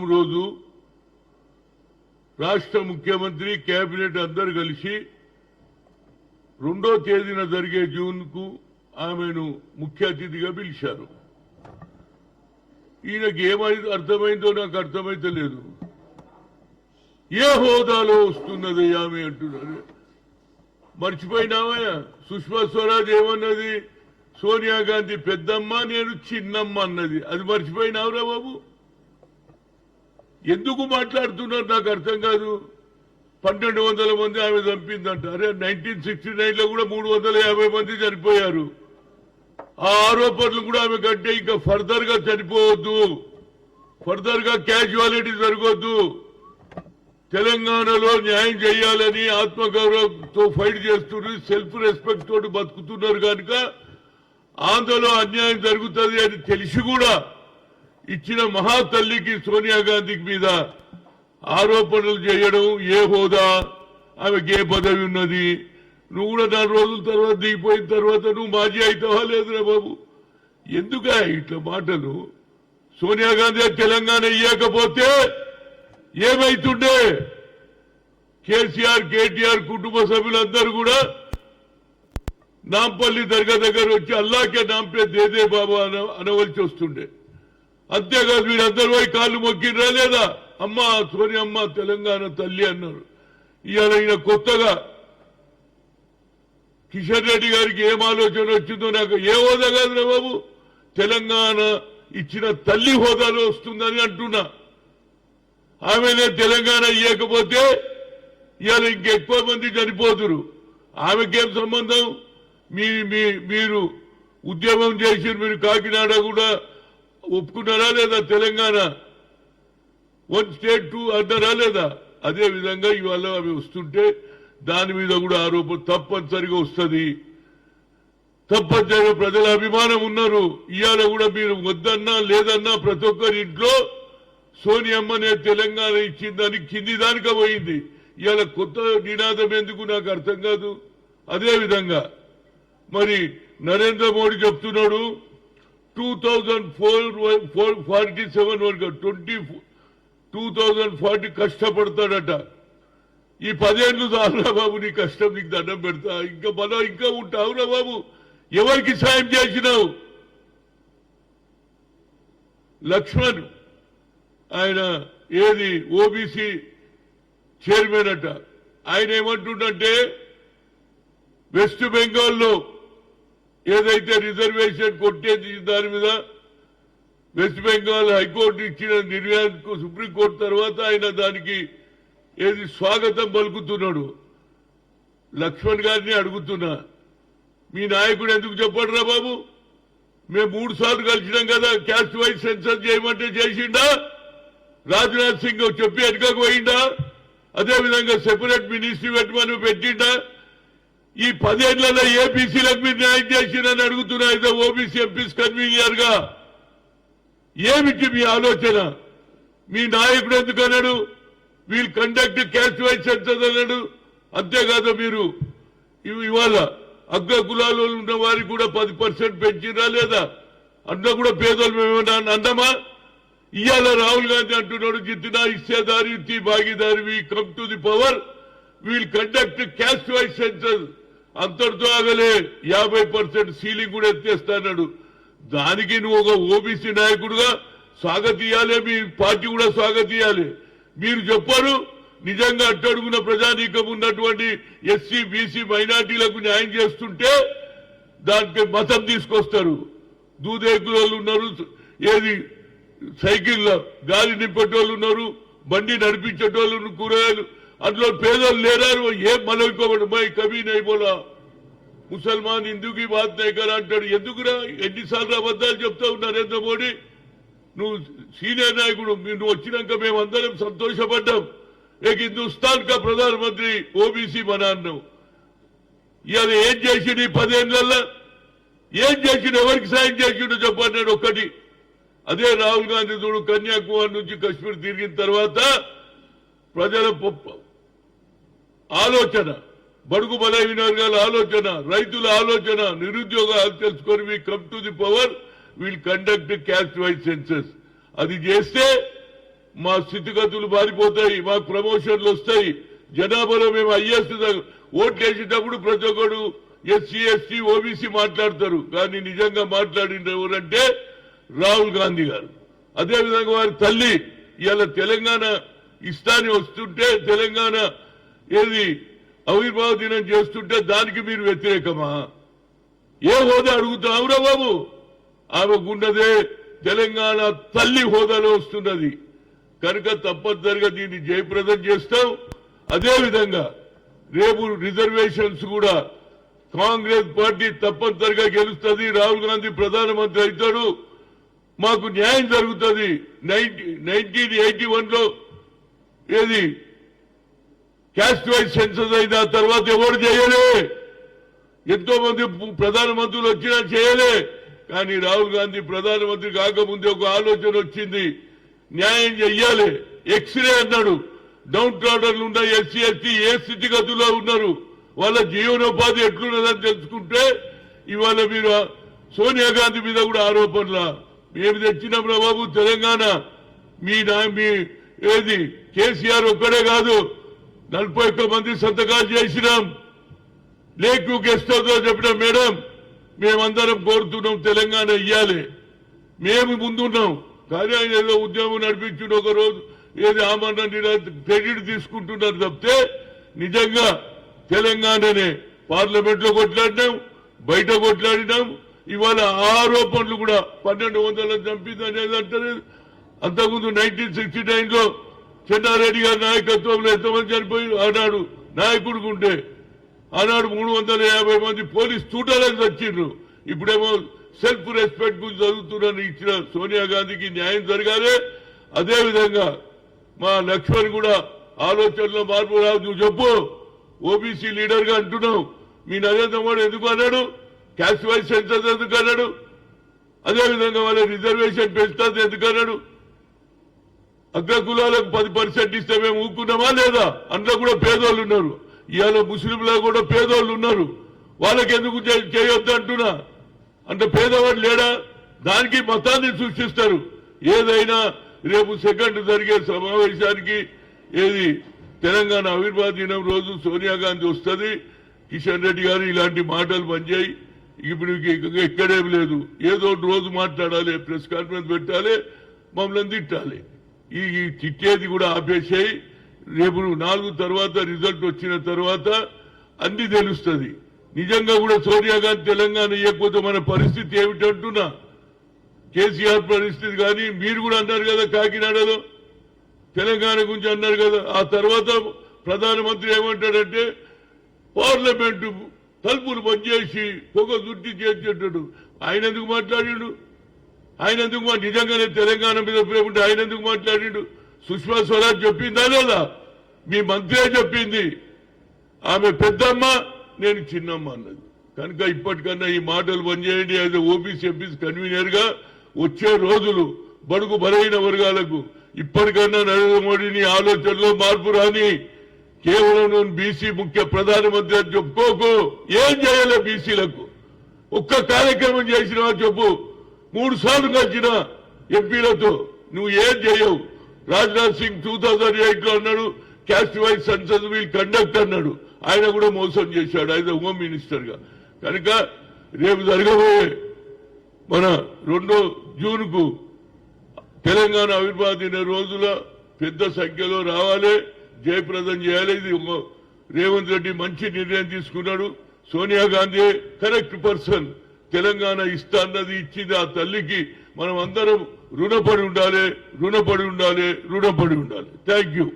రోజు రాష్ట్ర ముఖ్యమంత్రి కేబినెట్ అందరు కలిసి రెండో తేదీన జరిగే జూన్కు ఆమెను ముఖ్య అతిథిగా పిలిచారు. ఈయనకి ఏమై అర్థమైందో నాకు అర్థమైతే లేదు ఏ హోదాలో వస్తున్నది ఆమె అంటున్నారు. మర్చిపోయినామయ్యా సుష్మా స్వరాజ్ ఏమన్నది? సోనియా గాంధీ పెద్దమ్మ నేను చిన్నమ్మ అన్నది. అది మర్చిపోయినావురా బాబు? ఎందుకు మాట్లాడుతున్నారు? నాకు అర్థం కాదు. పన్నెండు వందల మంది ఆమె చంపిందంట. అరే నైన్టీన్ సిక్స్టీ నైన్లో కూడా మూడు వందల యాభై మంది చనిపోయారు. ఆ ఆరోపణలు కూడా ఆమె కంటే ఇంకా ఫర్దర్గా చనిపోవద్దు. ఫర్దర్గా క్యాజువాలిటీ జరగొద్దు. తెలంగాణలో న్యాయం చేయాలని ఆత్మగౌరవంతో ఫైట్ చేస్తున్నారు. సెల్ఫ్ రెస్పెక్ట్ తోటి బతుకుతున్నారు కనుక ఆంధ్రలో అన్యాయం జరుగుతుంది అని తెలిసి కూడా ఇచ్చిన మహాతల్లికి సోనియా గాంధీ మీద ఆరోపణలు చేయడం ఏ హోదా? ఆమెకి ఏ పదవి ఉన్నది? నువ్వు కూడా నాలుగు రోజుల తర్వాత దిగిపోయిన తర్వాత నువ్వు మాజీ అవుతావా లేదురా బాబు? ఎందుకు ఇట్లా మాటలు? సోనియా గాంధీ తెలంగాణ ఇయ్యకపోతే ఏమైతుండే? కేసీఆర్ కేటీఆర్ కుటుంబ సభ్యులందరూ కూడా నాంపల్లి దర్గా దగ్గర వచ్చి అల్లాకే నాంపే దేదే బాబా అన అనవలసి వస్తుండే. అంతేకాదు వీరందరూ పోయి కాళ్ళు మొక్కిండ్రా లేదా? అమ్మ సోని అమ్మ తెలంగాణ తల్లి అన్నారు. ఇవాళ ఈయన కొత్తగా కిషన్ రెడ్డి గారికి ఏం ఆలోచన వచ్చిందో నాకు ఏ హోదా కాదురా బాబు? తెలంగాణ ఇచ్చిన తల్లి హోదాలో వస్తుందని అంటున్నా. ఆమెనే తెలంగాణ ఇవ్వకపోతే ఇవాళ ఇంకెక్కువ మంది చనిపోతురు. ఆమెకేం సంబంధం? మీ మీ మీరు ఉద్యమం చేసి మీరు కాకినాడ కూడా. ఒప్పుకున్నారా లేదా తెలంగాణ? వన్ స్టేట్ టూ అన్నారా లేదా? అదే విధంగా ఇవాళ అవి వస్తుంటే దాని మీద కూడా ఆరోపణ తప్పనిసరిగా వస్తుంది. తప్పనిసరిగా ప్రజల అభిమానం ఉన్నారు. ఇవాళ కూడా మీరు వద్దన్నా లేదన్నా ప్రతి ఒక్కరి ఇంట్లో సోనియమ్మనే తెలంగాణ ఇచ్చిందని కింది దానిక పోయింది. ఇవాళ కొత్త నినాదం ఎందుకు నాకు అర్థం కాదు. అదే విధంగా మరి నరేంద్ర మోడీ చెప్తున్నాడు two thousand four four forty seven వరకు ట్వంటీ టూ థౌజండ్ ఫార్టీ కష్టపడతాడట. ఈ పదేళ్ళు చాలురా బాబు నీ కష్టం నీకు దండం పెడతా. ఇంకా మనం ఇంకా ఉంటావురా బాబు ఎవరికి సాయం చేసినావు? లక్ష్మణ్. ఆయన ఏది? ఓబీసీ చైర్మన్ అట. ఆయన ఏమంటుండంటే వెస్ట్ బెంగాల్లో ఏదైతే రిజర్వేషన్ కొట్టేది దాని మీద వెస్ట్ బెంగాల్ హైకోర్టు ఇచ్చిన నిర్ణయానికి సుప్రీంకోర్టు తర్వాత ఆయన దానికి ఏది స్వాగతం పలుకుతున్నాడు. లక్ష్మణ్ గారిని అడుగుతున్నా మీ నాయకుడు ఎందుకు చెప్పాడురా బాబు? మేము మూడు సార్లు కలిసినాం కదా క్యాస్ట్ వైజ్ సెన్సర్ చేయమంటే చేసిండా? రాజ్నాథ్ సింగ్ చెప్పి వెనుకకు పోయిండా? అదేవిధంగా సెపరేట్ మినిస్ట్రీ పెట్టమని పెట్టిండా? ఈ పదేళ్ళలో ఏపీసీలకు మీరు న్యాయం చేసిందని అడుగుతున్నా అయితే ఓబీసీ ఎంపీస్ కన్వీనియర్గా ఏమిటి మీ ఆలోచన? మీ నాయకుడు ఎందుకన్నాడు వీళ్ళు we'll conduct caste wise census అన్నాడు. అంతేకాదు మీరు ఇవాళ అగ్ర కులాలు ఉన్న వారికి కూడా పది పర్సెంట్ పెంచినా లేదా? అన్న కూడా పేదలు మేమేమన్నా అన్నమా? ఇవాళ రాహుల్ గాంధీ అంటున్నాడు జిత్తినా ఇచ్చేదారి తి భాగీదారి we come to the power we'll conduct caste wise census అంతటితో ఆగలే యాభై పర్సెంట్ సీలింగ్ కూడా ఎత్తేస్తాడు దానికి నువ్వు ఒక ఓబీసీ నాయకుడుగా స్వాగతీయాలి మీ పార్టీ కూడా స్వాగతీయాలి. మీరు చెప్పారు నిజంగా అట్టడుగున ప్రజానీకం ఉన్నటువంటి ఎస్సీ బీసీ మైనార్టీలకు న్యాయం చేస్తుంటే దానికి మతం తీసుకొస్తారు. దూదేకులు ఉన్నారు ఏది సైకిల్లో గాలి నింపేటోళ్ళు ఉన్నారు బండి నడిపించేటోళ్ళు కూరగాయలు అందులో పేదలు లేరారు. ఏం మనం మై కవి నైబోలా ముసల్మాన్ హిందూకి బాత్ నైకర్ అంటాడు? ఎందుకురా? ఎన్నిసార్లు అబద్ధాలు చెప్తావు నరేంద్ర మోడీ? నువ్వు సీనియర్ నాయకుడు మీరు నువ్వు వచ్చినాక మేమందరం సంతోషపడ్డాం. ఏక హిందుస్థాన్ కా ప్రధానమంత్రి ఓబీసీ మన అన్నావు ఇవాళ ఏం చేసిండు ఈ పదేళ్ళలో ఏం చేసిండు? ఎవరికి సాయం చేసిండు చెప్పండి నేను ఒక్కటి. అదే రాహుల్ గాంధీ చూడు కన్యాకుమారి నుంచి కశ్మీర్ తిరిగిన తర్వాత ప్రజల ఆలోచన. బడుగు బలహీన వర్గాల ఆలోచన రైతుల ఆలోచన నిరుద్యోగాలు తెలుసుకొని we come to the power we'll conduct caste wise census అది చేస్తే మా స్థితిగతులు మారిపోతాయి మాకు ప్రమోషన్లు వస్తాయి. జనాభాలో మేము ఐఎస్ ఓట్లు వేసేటప్పుడు ప్రతి ఒక్కడు ఎస్సీ ఎస్టీ ఓబీసీ మాట్లాడతారు. కానీ నిజంగా మాట్లాడిన ఎవరంటే రాహుల్ గాంధీ గారు. అదేవిధంగా వారి తల్లి ఇలా తెలంగాణ ఇష్టాన్ని వస్తుంటే తెలంగాణ ఏది? ఆవిర్భావ దినం చేస్తుంటే దానికి మీరు వ్యతిరేకమా? ఏ హోదా అడుగుతున్నావురా బాబు? ఆమెకున్నదే తెలంగాణ తల్లి హోదాలో వస్తున్నది. కనుక తప్పనిసరిగా దీన్ని జయప్రదం చేస్తాం. అదేవిధంగా రేపు రిజర్వేషన్స్ కూడా కాంగ్రెస్ పార్టీ తప్పనిసరిగా గెలుస్తుంది. రాహుల్ గాంధీ ప్రధానమంత్రి అవుతాడు. మాకు న్యాయం జరుగుతుంది. నైన్టీన్ ఎయిటీ వన్లో ఏది? క్యాస్ట్ వైజ్ సెన్సస్ అయిన తర్వాత ఎవరు చేయలే? ఎంతో మంది ప్రధానమంత్రులు వచ్చినా చేయలే. కానీ రాహుల్ గాంధీ ప్రధానమంత్రి కాకముందే ఒక ఆలోచన వచ్చింది. న్యాయం చెయ్యాలి. ఎక్స్రే అన్నాడు. డౌన్ ట్రాడర్లు ఉన్న ఎస్సీ ఎస్టీ ఏ స్థితిగతుల్లో ఉన్నారు? వాళ్ళ జీవనోపాధి ఎట్లున్నదని తెలుసుకుంటే ఇవాళ మీరు సోనియా గాంధీ మీద కూడా ఆరోపణల. మేము తెచ్చినాం రా బాబు తెలంగాణ. మీ నా- మీ ఏది? కేసీఆర్ ఒక్కడే కాదు. నలభై ఒక్క మంది సంతకాలు చేసినాం. లేకు గెస్ట్ చెప్పినాం మేడం మేమందరం కోరుతున్నాం తెలంగాణ ఇయ్యాలి. మేము ముందున్నాం. కానీ ఆయన ఏదో ఉద్యమం నడిపించిన ఒక రోజు ఏది ఆమరణ క్రెడిట్ తీసుకుంటున్నారు తప్పితే నిజంగా తెలంగాణనే పార్లమెంట్లో కొట్లాడినాం బయట కొట్లాడినాం. ఇవాళ ఆరోపణలు కూడా పన్నెండు వందల చంపిందనేది అంటారు అంతకుముందు నైన్టీన్ సిక్స్టీ నైన్లో చెన్నారెడ్డి గారి నాయకత్వంలో ఎంతమంది చనిపోయి ఆనాడు నాయకుడుకుంటే ఆనాడు మూడు వందల యాభై మంది పోలీస్ తూటాలకు వచ్చిండ్రు. ఇప్పుడేమో సెల్ఫ్ రెస్పెక్ట్ గురించి చదువుతున్నాను ఇచ్చిన సోనియా గాంధీకి న్యాయం జరగాలి. అదేవిధంగా మా లక్ష్మణ్ కూడా ఆలోచనలో మార్పు రావు నువ్వు చెప్పు. ఓబీసీ లీడర్గా అంటున్నావు. మీ నరేంద్ర మోడీ ఎందుకు అన్నాడు? క్యాస్ట్ వైజ్ సెన్సస్ ఎందుకు అన్నాడు? అదేవిధంగా వాళ్ళ రిజర్వేషన్ పెంచుతుంది ఎందుకు అన్నాడు? అగ్ర కులాలకు పది పర్సెంట్ ఇస్తే మేము ఊరుకున్నామా లేదా? అందులో కూడా పేదోళ్ళు ఉన్నారు. ఇవాళ ముస్లింలో కూడా పేదోళ్ళు ఉన్నారు. వాళ్ళకి ఎందుకు చే- చేయొద్దు అంటున్నా. అంటే పేదవాడు లేడా? దానికి మతాన్ని సృష్టిస్తారు. ఏదైనా రేపు సెకండ్ జరిగే సమావేశానికి ఏది? తెలంగాణ ఆవిర్భావ దినం రోజు సోనియా గాంధీ వస్తుంది. కిషన్ రెడ్డి గారు ఇలాంటి మాటలు పనిచేయి. ఇప్పుడు ఎక్కడేం లేదు. ఏదో ఒకటి రోజు మాట్లాడాలి ప్రెస్ కాన్ఫరెన్స్ పెట్టాలి మమ్మల్ని తిట్టాలి. ఈ ఈ తిట్టేది కూడా ఆపేసాయి రేపు నాలుగు తర్వాత రిజల్ట్ వచ్చిన తర్వాత అన్ని తెలుస్తుంది. నిజంగా కూడా సోనియా గాంధీ తెలంగాణ ఇవ్వకపోతే మన పరిస్థితి ఏమిటంటున్నా కేసీఆర్ పరిస్థితి కానీ మీరు కూడా అన్నారు కదా కాకినాడలో. తెలంగాణ గురించి అన్నారు కదా. ఆ తర్వాత ప్రధానమంత్రి ఏమంటాడంటే పార్లమెంటు తలుపులు పనిచేసి పొగ దుట్టి చేసేటట్టు. ఆయన ఎందుకు మాట్లాడాడు? ఆయన ఎందుకు మా నిజంగానే తెలంగాణ మీద ప్రేమ ఉంటే ఆయన ఎందుకు మాట్లాడిండు? సుష్మా స్వరాజ్ చెప్పిందా లేదా? మీ మంత్రే చెప్పింది. ఆమె పెద్దమ్మ నేను చిన్నమ్మ అన్నది. కనుక ఇప్పటికన్నా ఈ మాటలు పనిచేయండి యాజ్ ఓబీసీ ఎంపీస్ కన్వీనర్గా వచ్చే రోజులు బడుగు బలైన వర్గాలకు ఇప్పటికన్నా నరేంద్ర మోడీని ఆలోచనలో మార్పు రాని కేవలం నువ్వు బీసీ ముఖ్య ప్రధానమంత్రి అని చెప్పుకోకు. ఏం చేయాలి బీసీలకు? ఒక్క కార్యక్రమం చేసినా చెప్పు. మూడు సార్లు కలిసిన ఎంపీలతో నువ్వు ఏం చేయవు. రాజ్నాథ్ సింగ్ టూ థౌజండ్ ఎయిట్లో అన్నాడు caste wise census we'll conduct అన్నాడు. ఆయన కూడా మోసం చేశాడు ఆయన హోమ్ మినిస్టర్గా కనుక రేపు జరగబోయే మన రెండో జూన్కు తెలంగాణ ఆవిర్భావ దిన రోజుల పెద్ద సంఖ్యలో రావాలి జయప్రదం చేయాలి. ఇది రేవంత్ రెడ్డి మంచి నిర్ణయం తీసుకున్నాడు. Sonia Gandhi correct person. Telangana ఇస్తా అన్నది ఇచ్చింది ఆ తల్లికి మనం అందరం రుణపడి ఉండాలి రుణపడి ఉండాలి రుణపడి ఉండాలి. Thank you